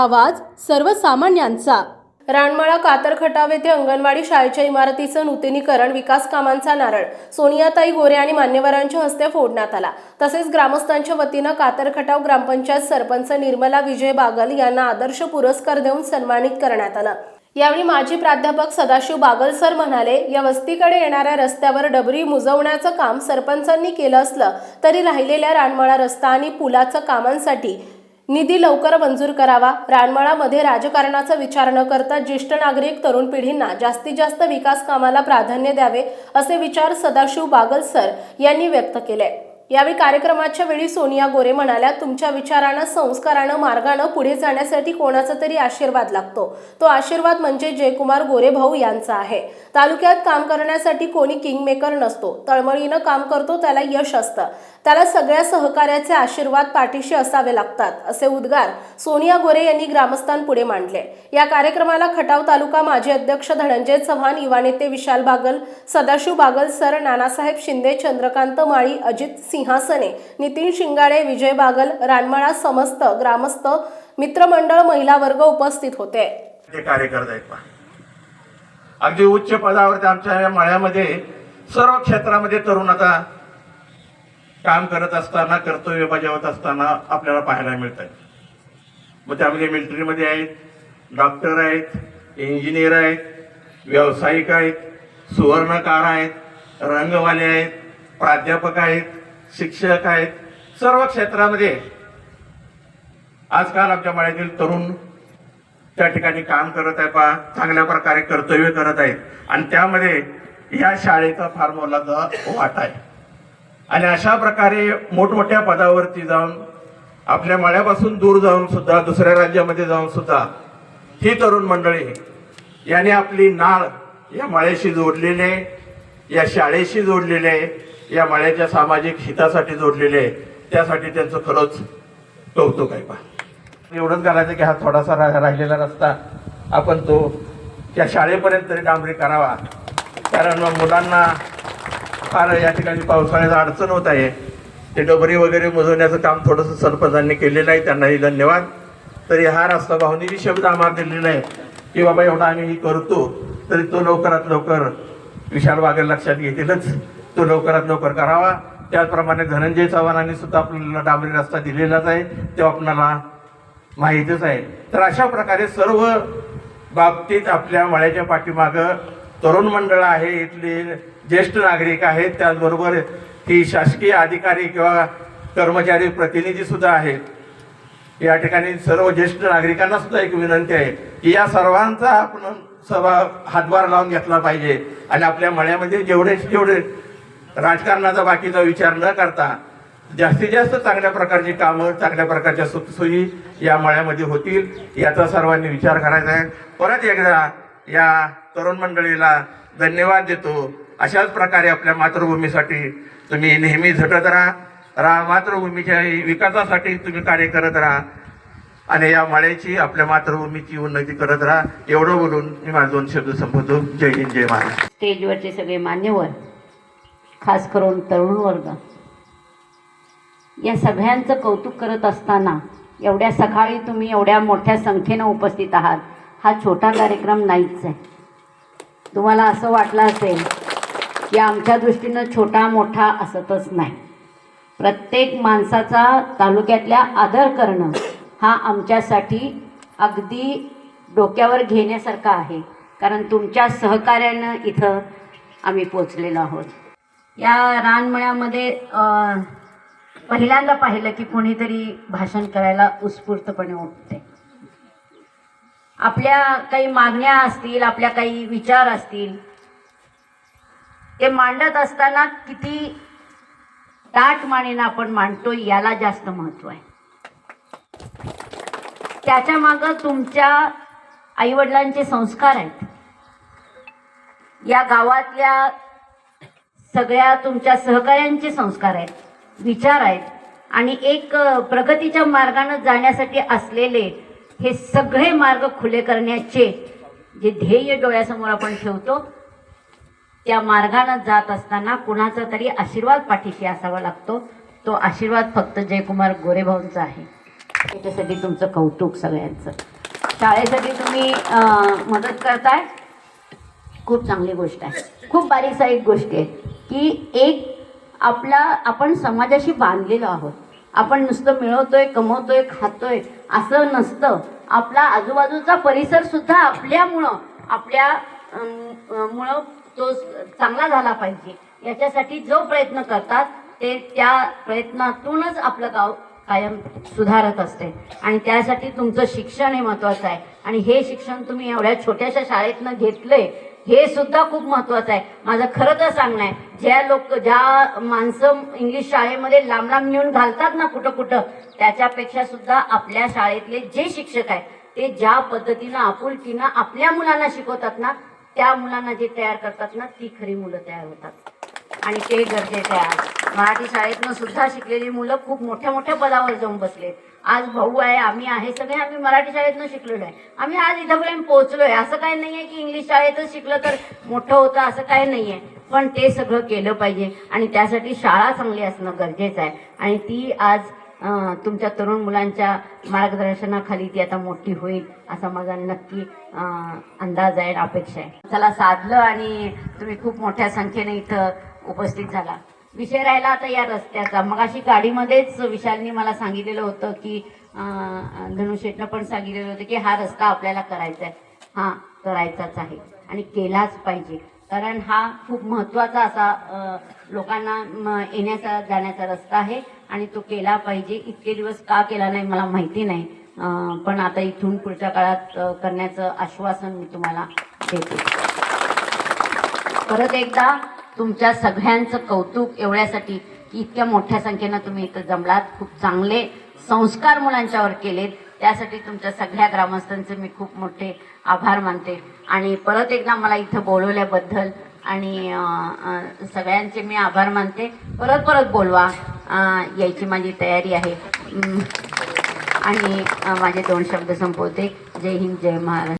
आवाज सर्वसामान्यांचा. रानमाळा कातरखटाव येथे अंगणवाडी शाळेच्या इमारतीचं नूतनीकरण विकास कामांचा नारळ सोनियाताई गोरे आणि मान्यवरांच्या हस्ते फोडण्यात आला. तसेच ग्रामस्थांच्या वतीनं कातरखटाव ग्रामपंचायत सरपंच निर्मला विजय बागल यांना आदर्श पुरस्कार देऊन सन्मानित करण्यात आलं. यावेळी माजी प्राध्यापक सदाशिव बागल सर म्हणाले या वस्तीकडे येणाऱ्या रस्त्यावर डबरी मुजवण्याचं काम सरपंचांनी केलं असलं तरी राहिलेल्या रानमाळा रस्ता आणि पुलाचं कामांसाठी निधी लवकर मंजूर करावा. रानमाळामध्ये राजकारणाचा विचार न करता ज्येष्ठ नागरिक तरुण पिढींना जास्तीत जास्त विकास कामाला प्राधान्य द्यावे असे विचार सदाशिव बागल सर यांनी व्यक्त केले. यावेळी कार्यक्रमाच्या वेळी सोनिया गोरे म्हणाल्या तुमच्या विचारानं संस्कारानं मार्गानं पुढे जाण्यासाठी कोणाचा तरी आशीर्वाद लागतो. तो आशीर्वाद म्हणजे जयकुमार गोरे भाऊ यांचा आहे. तालुक्यात काम करण्यासाठी कोणी किंगमेकर नसतो. तळमळीनं काम करतो त्याला यश असतं. त्याला सगळ्या सहकार्याचे आशीर्वाद पाठीशी असावे लागतात असे उद्गार सोनिया गोरे यांनी ग्रामस्थांपुढे मांडले. या कार्यक्रमाला खटाव तालुका माजी अध्यक्ष धनंजय चव्हाण युवा नेते विशाल बागल सदाशिव बागल सर नानासाहेब शिंदे चंद्रकांत माळी अजित सिंहासने नितीन शिंगाडे विजय बागल रानमाळा समस्त ग्रामस्थ मित्रमंडळ महिला वर्ग उपस्थित होते. ते कार्यकर्ते अगदी उच्च पदावरती आमच्या या मळ्यामध्ये सर्व क्षेत्रामध्ये तरुण आता काम करत असताना कर्तव्य बजावत असताना आपल्याला पाहायला मिळत आहे मग त्यामध्ये मिलिटरीमध्ये आहेत डॉक्टर आहेत इंजिनियर आहेत व्यावसायिक आहेत सुवर्णकार आहेत रंगवाले आहेत प्राध्यापक आहेत शिक्षक आहेत सर्व क्षेत्रामध्ये आजकाल आमच्या मळ्यातील तरुण त्या ठिकाणी काम करत आहे पहा चांगल्या प्रकारे कर्तव्य करत आहेत. आणि त्यामध्ये या शाळेचा फार मोलाचा वाटा आहे. आणि अशा प्रकारे मोठमोठ्या पदावरती जाऊन आपल्या मळ्यापासून दूर जाऊन सुद्धा दुसऱ्या राज्यामध्ये जाऊन सुद्धा ही तरुण मंडळी याने आपली नाळ या मळ्याशी जोडलेले या शाळेशी जोडलेले या मळ्याच्या सामाजिक हितासाठी जोडलेले त्यासाठी त्यांचं खरंच कौतुक आहे पा एवढंच करायचं की हा थोडासा रा- राहिलेला रस्ता आपण तो त्या शाळेपर्यंत तरी डांबरी करावा. कारण मग मुलांना फार या ठिकाणी पावसाळ्यात अडचण होत आहे. ते डबरी वगैरे मोजवण्याचं काम थोडंसं सरपंचांनी केलेलं आहे. त्यांनाही धन्यवाद. तरी हा रस्ता भावनेची शब्द आम्हाला दिलेला आहे की बाबा एवढा आम्ही ही करतो तरी तो लवकरात लवकर विशाल बागेल लक्षात घेतीलच. तो लवकरात लवकर करावा. त्याचप्रमाणे धनंजय चव्हाणांनी सुद्धा आपल्याला डांबरी रस्ता दिलेलाच आहे. तो आपणाला माहीतच आहे. तर अशा प्रकारे सर्व बाबतीत आपल्या मळ्याच्या पाठीमागं तरुण मंडळ आहे इथले ज्येष्ठ नागरिक आहेत त्याचबरोबर ही शासकीय अधिकारी किंवा कर्मचारी प्रतिनिधी सुद्धा आहेत. या ठिकाणी सर्व ज्येष्ठ नागरिकांना सुद्धा एक विनंती आहे की या सर्वांचा आपण सभा हातभार लावून घेतला पाहिजे आणि आपल्या मळ्यामध्ये जेवढे जेवढे राजकारणाचा बाकीचा विचार न करता जास्तीत जास्त चांगल्या प्रकारची कामं चांगल्या प्रकारच्या सुखसोयी या मळ्यामध्ये होतील याचा सर्वांनी विचार करायचा आहे. परत एकदा या तरुण मंडळीला धन्यवाद देतो. अशाच प्रकारे आपल्या मातृभूमीसाठी तुम्ही नेहमी झटत राहा. राहा मातृभूमीच्या विकासासाठी तुम्ही कार्य करत राहा. आणि या माळ्याची आपल्या मातृभूमीची उन्नती करत राहा. एवढं बोलून मी माझे दोन शब्द संपवतो. जय हिंद जय महाराज स्टेजवरचे सगळे मान्यवर खास करून तरुण वर्ग या सगळ्यांचं कौतुक करत असताना एवढ्या सकाळी तुम्ही एवढ्या मोठ्या संख्येनं उपस्थित आहात. हा छोटा कार्यक्रम नाहीच आहे. तुम्हाला असं वाटलं असेल की आमच्या दृष्टीनं छोटा मोठा असतच नाही. प्रत्येक माणसाचा तालुक्यातल्या आदर करणं हा आमच्यासाठी अगदी डोक्यावर घेण्यासारखा आहे. कारण तुमच्या सहकार्यानं इथं आम्ही पोचलेलो आहोत. या रानमळ्यामध्ये पहिल्यांदा पाहिलं की कोणीतरी भाषण करायला उत्स्फूर्तपणे उठते. आपल्या काही मागण्या असतील आपल्या काही विचार असतील ते मांडत असताना किती ताटमानेनं आपण मांडतो याला जास्त महत्त्व आहे. त्याच्या मागं तुमच्या आईवडिलांचे संस्कार आहेत. या गावातल्या सगळ्या तुमच्या सहकाऱ्यांचे संस्कार आहेत विचार आहेत आणि एक प्रगतीच्या मार्गानं जाण्यासाठी असलेले हे सगळे मार्ग खुले करण्याचे जे ध्येय डोळ्यासमोर आपण ठेवतो त्या मार्गानं जात असताना कुणाचा तरी आशीर्वाद पाठीशी असावा लागतो. तो आशीर्वाद फक्त जयकुमार गोरेभाऊंचा आहे. त्याच्यासाठी तुमचं कौतुक सगळ्यांचं. शाळेसाठी तुम्ही मदत करताय? खूप चांगली गोष्ट आहे. खूप बारीकसारीक गोष्टी आहेत की एक आपला आपण समाजाशी बांधलेलो आहोत. आपण नुसतं मिळवतोय कमवतोय खातोय असं नसतं. आपला आजूबाजूचा परिसर सुद्धा आपल्यामुळं आपल्या मुळं तो चांगला झाला पाहिजे. याच्यासाठी जो प्रयत्न करतात ते त्या प्रयत्नातूनच आपलं गाव कायम सुधारत असते. आणि त्यासाठी तुमचं शिक्षण हे महत्त्वाचं आहे. आणि हे शिक्षण तुम्ही एवढ्या छोट्याशा शाळेतनं घेतलंय हे सुद्धा खूप महत्त्वाचं आहे. माझं खरं तर सांगणं आहे ज्या लोक ज्या माणसं इंग्लिश शाळेमध्ये लांब लांब नेऊन घालतात ना कुठं कुठं त्याच्यापेक्षा सुद्धा आपल्या शाळेतले जे शिक्षक आहेत ते ज्या पद्धतीनं आपुलकीनं आपल्या मुलांना शिकवतात ना त्या मुलांना जे तयार करतात ना ती खरी मुलं तयार होतात. आणि ते गरजेचे आहे मराठी शाळेतनं सुद्धा शिकलेली मुलं खूप मोठ्या मोठ्या पदावर जाऊन बसले. आज भाऊ आहे आम्ही आहे सगळे आम्ही मराठी शाळेतनं शिकलेलो आहे. आम्ही आज इथंपर्यंत पोहोचलोय. असं काही नाही आहे की इंग्लिश शाळेतच शिकलं तर मोठं होतं असं काही नाही आहे पण ते सगळं केलं पाहिजे आणि त्यासाठी शाळा चांगली असणं गरजेचं आहे. आणि ती आज तुमच्या तरुण मुलांच्या मार्गदर्शनाखाली ती आता मोठी होईल असा माझा नक्की अंदाज आहे अपेक्षा आहे. चला साधलं आणि तुम्ही खूप मोठ्या संख्येने इथं उपस्थित झाला. विषय राहिला आता या रस्त्याचा. मग अशी गाडीमध्येच विशालनी मला सांगितलेलं होतं की अं, पण सांगितलेलं होतं की हा रस्ता आपल्याला करायचा आहे. हा करायचाच आहे आणि केलाच पाहिजे. कारण हा खूप महत्त्वाचा असा लोकांना येण्याचा जाण्याचा रस्ता आहे आणि तो केला पाहिजे. इतके दिवस का केला नाही मला माहिती नाही. पण आता इथून पुढच्या काळात करण्याचं आश्वासन मी तुम्हाला देते. परत एकदा तुमच्या सगळ्यांचं कौतुक एवढ्यासाठी की इतक्या मोठ्या संख्येनं तुम्ही इथं जमलात खूप चांगले संस्कार मुलांच्यावर केलेत. त्यासाठी तुमच्या सगळ्या ग्रामस्थांचे मी खूप मोठे आभार मानते. आणि परत एकदा मला इथं बोलवल्याबद्दल आणि सगळ्यांचे मी आभार मानते. परत परत बोलवा. यायची माझी तयारी आहे. आणि माझे दोन शब्द संपवते. जय हिंद जय महाराष्ट्र.